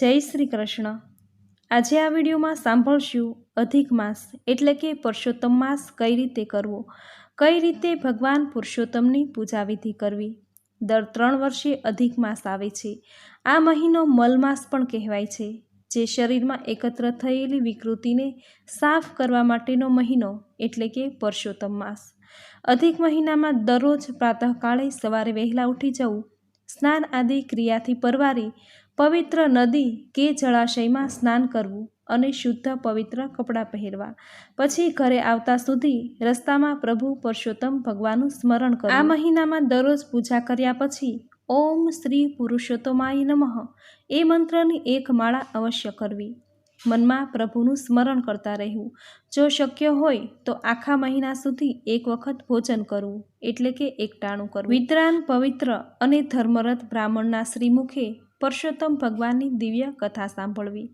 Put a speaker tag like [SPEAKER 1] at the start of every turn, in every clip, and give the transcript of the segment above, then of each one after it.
[SPEAKER 1] જય શ્રી કૃષ્ણ. આજે આ વિડીયોમાં સાંભળશું અધિક માસ એટલે કે પુરુષોત્તમ માસ કઈ રીતે કરવો? કઈ રીતે ભગવાન પુરુષોત્તમની પૂજા વિધિ કરવી? દર ત્રણ વર્ષે અધિક માસ આવે છે. આ મહિનો મલમાસ પણ કહેવાય છે, જે શરીરમાં એકત્ર થયેલી વિકૃતિને સાફ કરવા માટેનો મહિનો એટલે કે પુરુષોત્તમ માસ. અધિક મહિનામાં દરરોજ પ્રાતઃકાળે સવારે વહેલા ઉઠી જવું, સ્નાન આદિ ક્રિયાથી પરવારી પવિત્ર નદી કે જળાશયમાં સ્નાન કરવું અને શુદ્ધ પવિત્ર કપડાં પહેરવા. પછી ઘરે આવતા સુધી રસ્તામાં પ્રભુ પુરુષોત્તમ ભગવાનનું સ્મરણ કરવું. આ મહિનામાં દરરોજ પૂજા કર્યા પછી ઓમ શ્રી પુરુષોત્તમાય નમઃ. એ મંત્રની એક માળા અવશ્ય કરવી. મનમાં પ્રભુનું સ્મરણ કરતા રહેવું. જો શક્ય હોય તો આખા મહિના સુધી એક વખત ભોજન કરવું, એટલે કે એકટાણું કરવું. વિદ્રાન પવિત્ર અને ધર્મરથ બ્રાહ્મણના શ્રીમુખે પરસોત્તમ ભગવાનની દિવ્ય કથા સાંભળવી.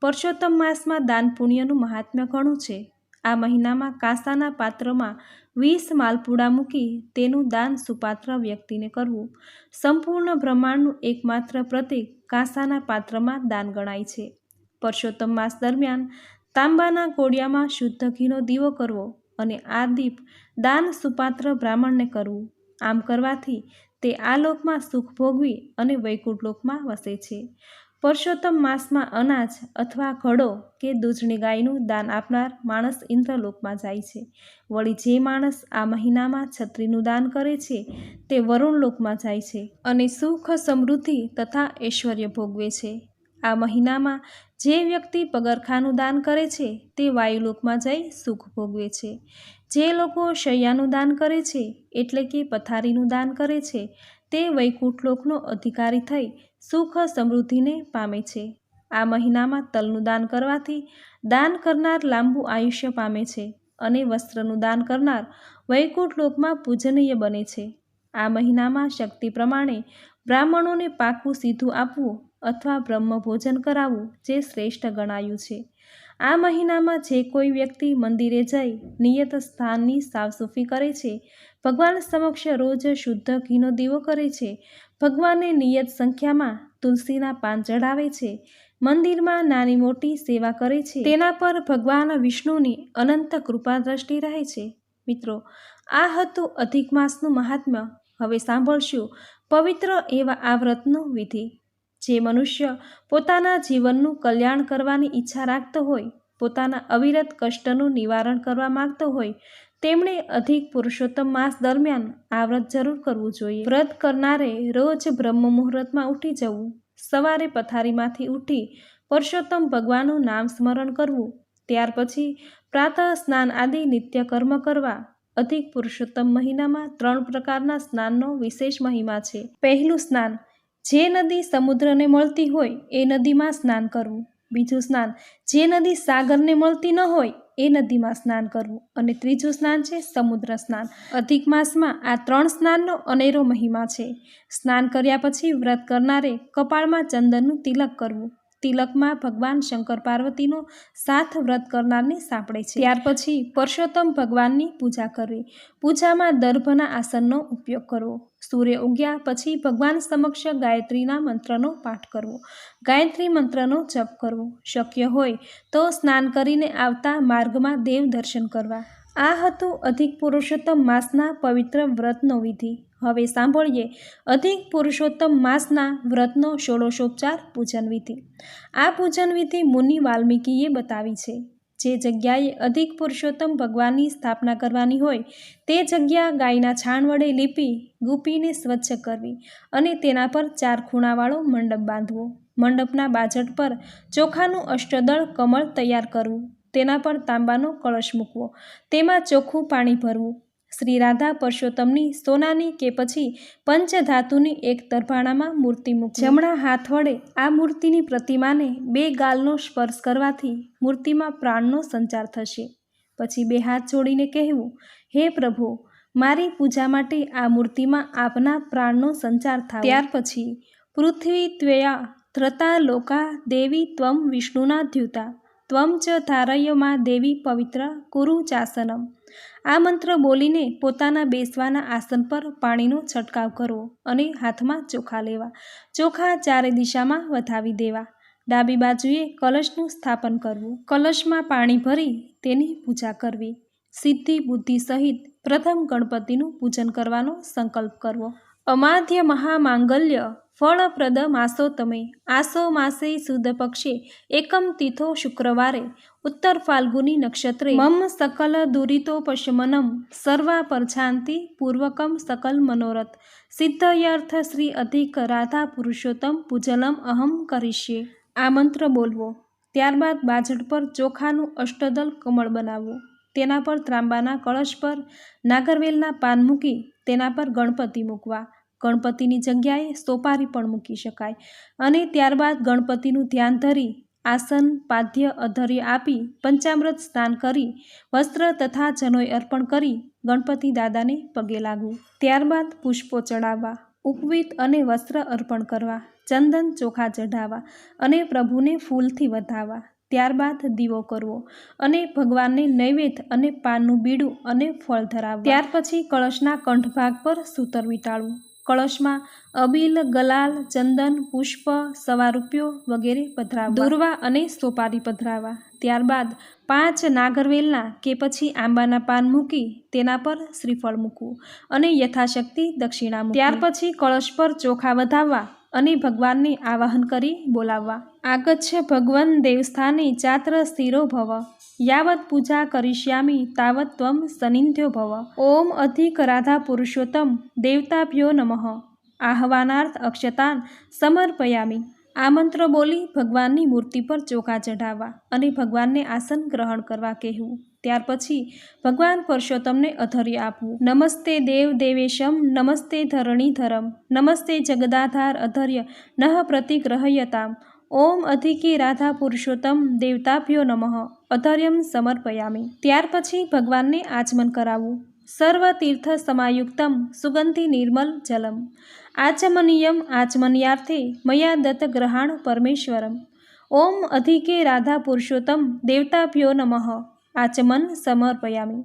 [SPEAKER 1] પરસોત્તમ માસમાં દાન પુણ્યનું મહાત્મ્ય ઘણું છે. આ મહિનામાં કાંસાના પાત્રમાં વીસ માલપુડા મૂકી તેનું દાન સુપાત્ર વ્યક્તિને કરવું. સંપૂર્ણ બ્રહ્માંડનું એકમાત્ર પ્રતિક કાંસાના પાત્રમાં દાન ગણાય છે. પરસોત્તમ માસ દરમિયાન તાંબાના કોડિયામાં શુદ્ધ ઘીનો દીવો કરવો અને આ દીપ દાન સુપાત્ર બ્રાહ્મણને કરવું. આમ કરવાથી તે આ લોકમાં સુખ ભોગવી અને વૈકુંઠ લોકમાં વસે છે. પરસોત્તમ માસમાં અનાજ અથવા ઘડો કે દૂધની ગાયનું દાન આપનાર માણસ ઇન્દ્રલોકમાં જાય છે. વળી જે માણસ આ મહિનામાં છત્રીનું દાન કરે છે, તે વરુણ લોકમાં જાય છે અને સુખ સમૃદ્ધિ તથા ઐશ્વર્ય ભોગવે છે. આ મહિનામાં જે વ્યક્તિ પગરખાનું દાન કરે છે, તે વાયુલોકમાં જઈ સુખ ભોગવે છે. જે લોકો શૈયાનું દાન કરે છે, એટલે કે પથારીનું દાન કરે છે, તે વૈકુંઠ લોકનો અધિકારી થઈ સુખ સમૃદ્ધિને પામે છે. આ મહિનામાં તલનું દાન કરવાથી દાન કરનાર લાંબુ આયુષ્ય પામે છે અને વસ્ત્રનું દાન કરનાર વૈકુંઠ લોકમાં પૂજનીય બને છે. આ મહિનામાં શક્તિ પ્રમાણે બ્રાહ્મણોને પાકું સીધું આપવું અથવા બ્રહ્મ ભોજન કરાવવું જે શ્રેષ્ઠ ગણાયું છે. આ મહિનામાં જે કોઈ વ્યક્તિ મંદિરે જઈ નિયત સ્થાનની સાફસૂફી કરે છે, ભગવાન સમક્ષ રોજ શુદ્ધ ઘીનો દીવો કરે છે, ભગવાનને નિયત સંખ્યામાં તુલસીના પાન ચઢાવે છે, મંદિરમાં નાની મોટી સેવા કરે છે. તેના પર ભગવાન વિષ્ણુની અનંત કૃપા દ્રષ્ટિ રહે છે. મિત્રો, આ હતું અધિક માસનું મહાત્મ્ય. હવે સાંભળશું પવિત્ર એવા આ વ્રતનું વિધિ. જે મનુષ્ય પોતાના જીવનનું કલ્યાણ કરવાની ઈચ્છા રાખતો હોય, પોતાના અવિરત કષ્ટનું નિવારણ કરવા માંગતો હોય, તેમણે અધિક પુરુષોત્તમ માસ દરમિયાન આ વ્રત જરૂર કરવું જોઈએ. વ્રત કરનારે રોજ બ્રહ્મ મુહૂર્તમાં ઉઠી જવું, સવારે પથારીમાંથી ઉઠી પુરુષોત્તમ ભગવાનનું નામ સ્મરણ કરવું, ત્યાર પછી પ્રાતઃ સ્નાન આદિ નિત્ય કર્મ કરવા, અધિક પુરુષોત્તમ મહિનામાં ત્રણ પ્રકારના સ્નાનનો વિશેષ મહિમા છે. પહેલું સ્નાન જે નદી સમુદ્રને મળતી હોય, એ નદીમાં સ્નાન કરવું. બીજું સ્નાન, જે નદી સાગરને મળતી ન હોય, એ નદીમાં સ્નાન કરવું. અને ત્રીજું સ્નાન છે સમુદ્ર સ્નાન. અધિક માસમાં આ ત્રણ સ્નાનનો અનેરો મહિમા છે. સ્નાન કર્યા પછી વ્રત કરનારે કપાળમાં ચંદનનું તિલક કરવું. તિલકમાં ભગવાન શંકર પાર્વતીનો સાથ વ્રત કરનારને સાંપડે છે. ત્યાર પછી પરસોત્તમ ભગવાનની પૂજા કરવી. પૂજામાં દર્ભના આસનનો ઉપયોગ કરવો. સૂર્ય ઉગ્યા પછી ભગવાન સમક્ષ ગાયત્રીના મંત્રનો પાઠ કરવો. ગાયત્રી મંત્રનો જપ કરવો. શક્ય હોય તો સ્નાન કરીને આવતા માર્ગમાં દેવ દર્શન કરવા. આ હતું અધિક પુરુષોત્તમ માસના પવિત્ર વ્રતનો વિધિ. હવે સાંભળીએ. અધિક પુરુષોત્તમ માસના વ્રતનો ષોડશોપચાર પૂજન વિધિ. આ પૂજન વિધિ મુનિ વાલ્મીકીએ બતાવી છે. જે જગ્યાએ અધિક પુરુષોત્તમ ભગવાનની સ્થાપના કરવાની હોય, તે જગ્યા ગાયના છાણ વડે લીપી ગુપીને સ્વચ્છ કરવી અને તેના પર ચાર ખૂણાવાળો મંડપ બાંધવો. મંડપના બાજટ પર ચોખાનું અષ્ટદળ કમળ તૈયાર કરવું, તેના પર તાંબાનો કળશ મૂકવો, તેમાં ચોખ્ખું પાણી ભરવું શ્રી રાધા પરસોત્તમની સોનાની કે પછી પંચધાતુની એક તરભાણામાં મૂર્તિ મૂકી. જમણા હાથ વડે આ મૂર્તિની પ્રતિમાને બે ગાલનો સ્પર્શ કરવાથી મૂર્તિમાં પ્રાણનો સંચાર થશે. પછી બે હાથ જોડીને કહેવું, હે પ્રભુ, મારી પૂજા માટે આ મૂર્તિમાં આપના પ્રાણનો સંચાર થાય ત્યાર પછી, પૃથ્વી ત્વયા ધ્રતા લોકા દેવી ત્વમ વિષ્ણુના દ્યુતા, ત્વમ ચ ધારય દેવી પવિત્ર કુરુ ચાસનમ. આ મંત્ર બોલીને પોતાના બેસવાના આસન પર પાણીનો છંટકાવ કરવો અને હાથમાં ચોખા લેવા. ચોખા ચારે દિશામાં વધાવી દેવા. ડાબી બાજુએ કલશનું સ્થાપન કરવું. કલશમાં પાણી ભરી તેની પૂજા કરવી. સિદ્ધિ બુદ્ધિ સહિત પ્રથમ ગણપતિનું પૂજન કરવાનો સંકલ્પ કરવો. અમાધ્ય મહામાંગલ્ય ફળપ્રદ માસો તમે આસો માસે સુદ પક્ષે એકમ તિથો શુક્રવારે ઉત્તર ફાલ્ગુની નક્ષત્રે મમ સકલ દુરિતો પશમનમ સર્વા પરછાંતિ પૂર્વકમ સકલ મનોરથ સિદ્ધયર્થ શ્રી અધિક રાધા પુરુષોત્તમ પૂજલમ અહમ કરીશ્યે આ મંત્ર બોલવો ત્યારબાદ બાજટ પર ચોખાનું અષ્ટદલ કમળ બનાવવું તેના પર ત્રાંબાના કળશ પર, નાગરવેલના પાન મૂકી તેના પર ગણપતિ મૂકવા. ગણપતિની જગ્યાએ સોપારી પણ મૂકી શકાય. અને ત્યારબાદ ગણપતિનું ધ્યાન ધરી આસન, પાદ્ય, અધર્ય આપી પંચામૃત સ્નાન કરી, વસ્ત્ર તથા જનોય અર્પણ કરી ગણપતિ દાદાને પગે લાગવું ત્યારબાદ પુષ્પો ચડાવવા, ઉપવીત અને વસ્ત્ર અર્પણ કરવા, ચંદન ચોખા ચઢાવવા અને પ્રભુને ફૂલથી વધાવવા. ત્યારબાદ દીવો કરવો અને ભગવાનને નૈવેદ્ય અને પાનનું બીડું અને ફળ ધરાવવું. ત્યાર પછી કળશના કંઠભાગ પર સૂતર વીંટાળવું. કળશમાં અબીલ, ગલાલ, ચંદન, પુષ્પ સવા રૂપિયો વગેરે પધરાવવા. દોરવા અને સોપારી પધરાવવા. ત્યારબાદ પાંચ નાગરવેલના કે પછી આંબાના પાન મૂકી તેના પર શ્રીફળ મૂકવું અને યથાશક્તિ દક્ષિણા ત્યાર પછી કળશ પર ચોખા વધાવવા અને ભગવાનને આવાહન કરી બોલાવવા. આગચ્છ ભગવન દેવસ્થાને ચાત્ર સ્થિરો ભવ. યાવત પૂજા કરિષ્યામી, તાવત ત્વમ સનિધ્યો ભવ. ઓમ અધિક રાધા પુરુષોત્તમ, દેવતાભ્યો નમઃ. આહવાનાર્થ અક્ષતાન સમર્પયામી. આ મંત્ર બોલી ભગવાનની મૂર્તિ પર ચોખા ચઢાવવા અને ભગવાનને આસન ગ્રહણ કરવા કહેવું. ત્યાર પછી ભગવાન પુરુષોત્તમને અધર્ય આપવું. નમસ્તે દેવ દેવેશમ, નમસ્તે ધરણીધરમ, નમસ્તે જગદાધાર અધર્ય, નઃ પ્રતિગ્રહયતામ. ઓમ અધિકી રાધા પુરુષોત્તમ દેવતાભ્યો નમઃ. અધર્યમ સમર્પયામી. ત્યાર પછી ભગવાનને આચમન કરાવવું સર્વ તીર્થ સમાયુક્તમ સુગંધિ નિર્મલ જલમ. આચમનીયમ આચમન્યાર્થે મયા દત્ત ગ્રહાણ પરમેશ્વરમ. ઓમ અધિકે રાધા પુરુષોત્તમ દેવતાભ્યો નમઃ. આચમન સમર્પયામી.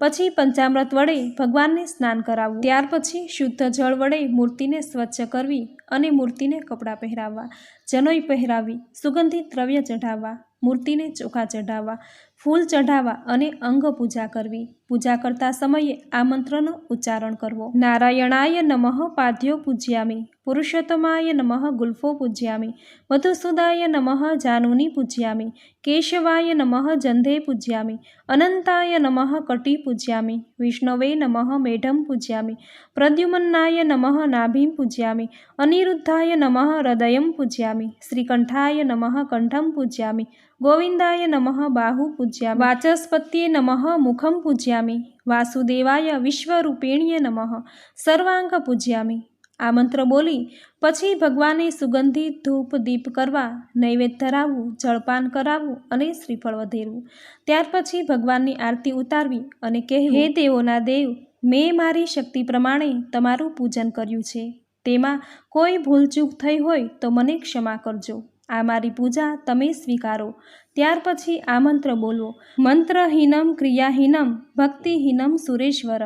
[SPEAKER 1] પછી પંચામૃત વડે ભગવાનને સ્નાન કરાવવું. ત્યાર પછી શુદ્ધ જળ વડે મૂર્તિને સ્વચ્છ કરવી અને મૂર્તિને કપડાં પહેરાવવા. જનોઈ પહેરાવી, સુગંધિત દ્રવ્ય ચઢાવવા, મૂર્તિને ચોખા ચઢાવવા. ફૂલ ચઢાવવા અને અંગ પૂજા કરવી. પૂજા કરતા સમયે આ મંત્રનો ઉચ્ચારણ કરવો. નારાયણાય નમઃ પાદ્યો પૂજ્યામી. પુરુષોત્તમાય નમઃ ગુલ્ફો પૂજ્યામી. મધુસુદાય નમઃ જાનુની પૂજ્યામી. કેશવાય નમઃ જંધે પૂજ્યામી. અનંતાય નમઃ કટી પૂજ્યામી. વિષ્ણવે નમઃ મેઢમ પૂજ્યામી. પ્રદ્યુમન્નાય નમઃ નાભીમ પૂજ્યામી. અનિરુદ્ધાય નમઃ હૃદયં પૂજ્યામી. શ્રીકંઠાય નમઃ કંઠમ પૂજ્યામી. ગોવિંદાય નમઃ બાહુ પૂજ્યામી. વાચસ્પત્યે નમઃ મુખમ પૂજ્યામી. વાસુદેવાય વિશ્વરૂપિણ્ય નમઃ સર્વાંગ પૂજ્યામી. આ મંત્ર બોલી પછી ભગવાને સુગંધિત ધૂપ દીપ કરવા, નૈવેદ્ય ધરાવવું, જળપાન કરાવવું અને શ્રીફળ વધેરવું. ત્યાર પછી ભગવાનની આરતી ઉતારવી અને કે હે દેવોના દેવ, મેં મારી શક્તિ પ્રમાણે તમારું પૂજન કર્યું છે. તેમાં કોઈ ભૂલચૂક થઈ હોય તો મને ક્ષમા કરજો. આ મારી પૂજા તમે સ્વીકારો. ત્યાર પછી આ મંત્ર બોલવો મંત્રહીનમ ક્રિયાહીનમ ભક્તિહીનમ સુરેશ્વર.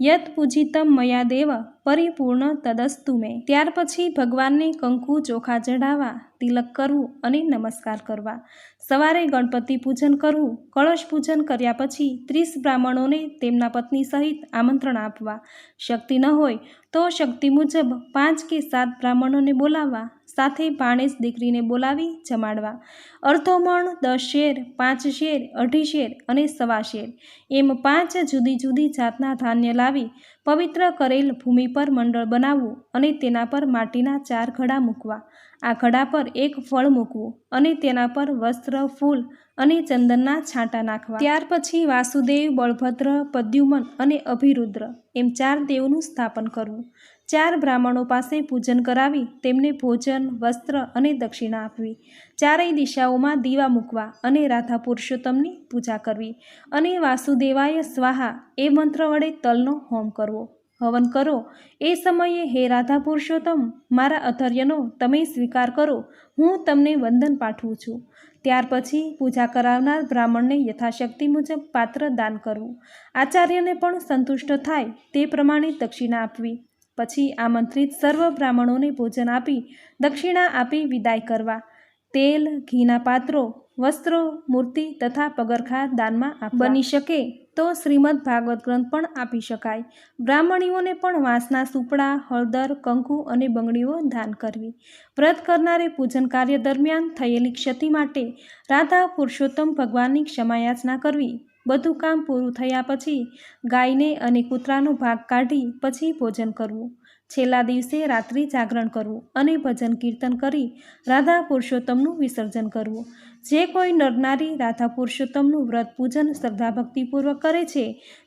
[SPEAKER 1] યત પૂજિતમ મયા દેવ પરિપૂર્ણ તદસ્તુ મેં. ત્યાર પછી ભગવાનને કંકુ ચોખા ચઢાવવા, તિલક કરવું અને નમસ્કાર કરવા. સવારે ગણપતિ પૂજન કરવું, કળશ પૂજન કર્યા પછી ત્રીસ બ્રાહ્મણોને તેમના પત્ની સહિત આમંત્રણ આપવા. શક્તિ ન હોય તો શક્તિ મુજબ પાંચ કે સાત બ્રાહ્મણોને બોલાવવા. સાથે ભાણેજ દીકરીને બોલાવી જમાડવા. અડધો મણ, દસ શેર, પાંચ શેર, અઢી શેર અને સવા શેર. એમ પાંચ જુદી જુદી જાતના ધાન્ય લાવી પવિત્ર કરેલ ભૂમિ પર મંડળ બનાવવું અને તેના પર માટીના ચાર ઘડા મૂકવા. આ ઘડા પર એક ફળ મૂકવું અને તેના પર વસ્ત્ર, ફૂલ અને ચંદનના છાંટા નાખવા. ત્યાર પછી વાસુદેવ, બળભદ્ર, પદ્યુમન અને અભિરુદ્ર એમ ચાર દેવનું સ્થાપન કરવું. ચાર બ્રાહ્મણો પાસે પૂજન કરાવી તેમને ભોજન, વસ્ત્ર અને દક્ષિણા આપવી. ચારેય દિશાઓમાં દીવા મૂકવા અને રાધા પુરુષોત્તમની પૂજા કરવી અને વાસુદેવાય સ્વાહા એ મંત્ર વડે તલનો હોમ કરવો. હવન કરો. એ સમયે, હે રાધા પુરુષોત્તમ, મારા અધર્યનો તમે સ્વીકાર કરો. હું તમને વંદન પાઠવું છું. ત્યાર પછી પૂજા કરાવનાર બ્રાહ્મણને યથાશક્તિ મુજબ પાત્ર દાન કરવું આચાર્યને પણ સંતુષ્ટ થાય તે પ્રમાણે દક્ષિણા આપવી. પછી આમંત્રિત સર્વ બ્રાહ્મણોને ભોજન આપી, દક્ષિણા આપી વિદાય કરવા. તેલ, ઘીના પાત્રો, વસ્ત્રો, મૂર્તિ તથા પગરખા દાનમાં બની શકે. તો શ્રીમદ ભાગવત ગ્રંથ પણ આપી શકાય. બ્રાહ્મણીઓને પણ વાંસના સુપડા, હળદર, કંકુ અને બંગડીઓ દાન કરવી. વ્રત કરનારે પૂજન કાર્ય દરમિયાન થયેલી ક્ષતિ માટે રાધા પુરુષોત્તમ ભગવાનની ક્ષમાયાચના કરવી. બધું કામ પૂરું થયા પછી ગાયને અને કૂતરાનો ભાગ કાઢી પછી ભોજન કરવું. છેલ્લા દિવસે રાત્રિ જાગરણ કરવું અને ભજન કીર્તન કરી રાધા પુરુષોત્તમનું વિસર્જન કરવું. જે કોઈ નરનારી રાધા પુરુષોત્તમનું વ્રત પૂજન શ્રદ્ધા ભક્તિપૂર્વક કરે છે,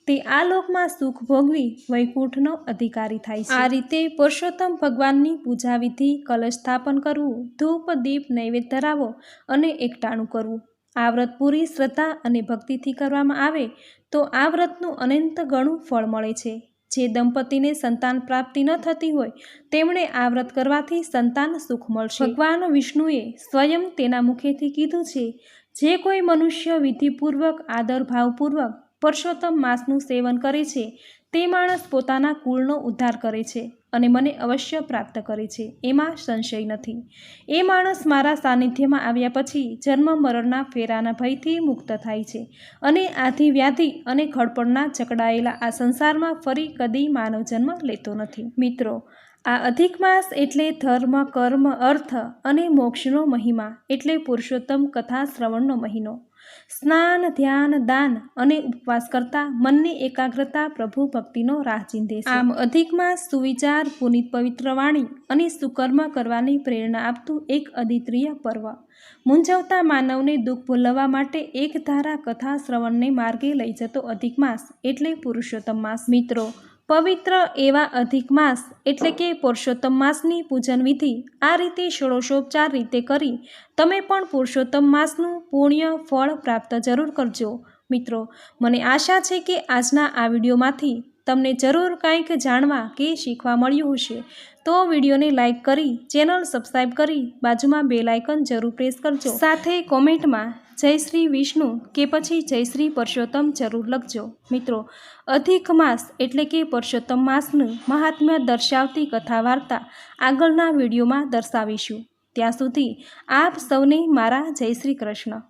[SPEAKER 1] તે આ લોકમાં સુખ ભોગવી વૈકુંઠનો અધિકારી થાય છે. આ રીતે પુરુષોત્તમ ભગવાનની પૂજા વિધિ કલશ સ્થાપન કરવું, ધૂપ, દીપ, નૈવેદ્ય ધરાવો અને એકટાણું કરવું. આ વ્રત પૂરી શ્રદ્ધા અને ભક્તિથી કરવામાં આવે તો આ વ્રતનું અનંત ગણું ફળ મળે છે. જે દંપતીને સંતાન પ્રાપ્તિ ન થતી હોય, તેમણે આ વ્રત કરવાથી સંતાન સુખ મળશે. ભગવાન વિષ્ણુએ સ્વયં તેના મુખેથી કીધું છે, જે કોઈ મનુષ્ય વિધિપૂર્વક આદર ભાવપૂર્વક પરસોત્તમ માસનું સેવન કરે છે, તે માણસ પોતાના કુળનો ઉદ્ધાર કરે છે. અને મને અવશ્ય પ્રાપ્ત કરે છે. એમાં સંશય નથી. એ માણસ મારા સાનિધ્યમાં આવ્યા પછી જન્મ મરણના ફેરાના ભયથી મુક્ત થાય છે અને આથી વ્યાધિ અને ખડપણના જકડાયેલા આ સંસારમાં ફરી કદી માનવ જન્મ લેતો નથી. મિત્રો, આ અધિક માસ એટલે ધર્મ, કર્મ, અર્થ અને મોક્ષનો મહિમા એટલે પુરુષોત્તમ કથા શ્રવણનો મહિનો. સ્નાન ધ્યાન દાન અને ઉપવાસ કરતા મનની એકાગ્રતા પ્રભુ ભક્તિનો રાહ ચીંધે છે. આમ અધિકમાં સુવિચાર પુનિત પવિત્ર વાણી અને સુકર્મ કરવાની પ્રેરણા આપતું એક અદ્વિતીય પર્વ. મૂંઝવતા માનવને દુઃખ ભૂલવા માટે એક ધારા કથા શ્રવણને માર્ગે લઈ જતો અધિક માસ એટલે પુરુષોત્તમ માસ. મિત્રો પવિત્ર એવા અધિક માસ, એટલે કે પુરુષોત્તમ માસની પૂજન વિધિ, આ રીતે ષોડશોપચાર રીતે કરી તમે પણ પુરુષોત્તમ માસનું પુણ્ય, ફળ પ્રાપ્ત જરૂર કરજો. મિત્રો, મને આશા છે કે આજના આ વિડીયોમાંથી તમને જરૂર કાંઈક જાણવા કે શીખવા મળ્યું હશે, તો વિડીયોને લાઇક કરી, ચેનલ સબસ્ક્રાઈબ કરી, બાજુમાં બે લાઇકન જરૂર પ્રેસ કરજો. સાથે કોમેન્ટમાં, જય શ્રી વિષ્ણુ કે પછી, જય શ્રી પરસોત્તમ જરૂર લખજો. મિત્રો, અધિક માસ એટલે કે પરસોત્તમ માસનું મહાત્મ્ય દર્શાવતી કથા વાર્તા આગળના વિડીયોમાં દર્શાવીશું. ત્યાં સુધી આપ સૌને મારા જય શ્રી કૃષ્ણ.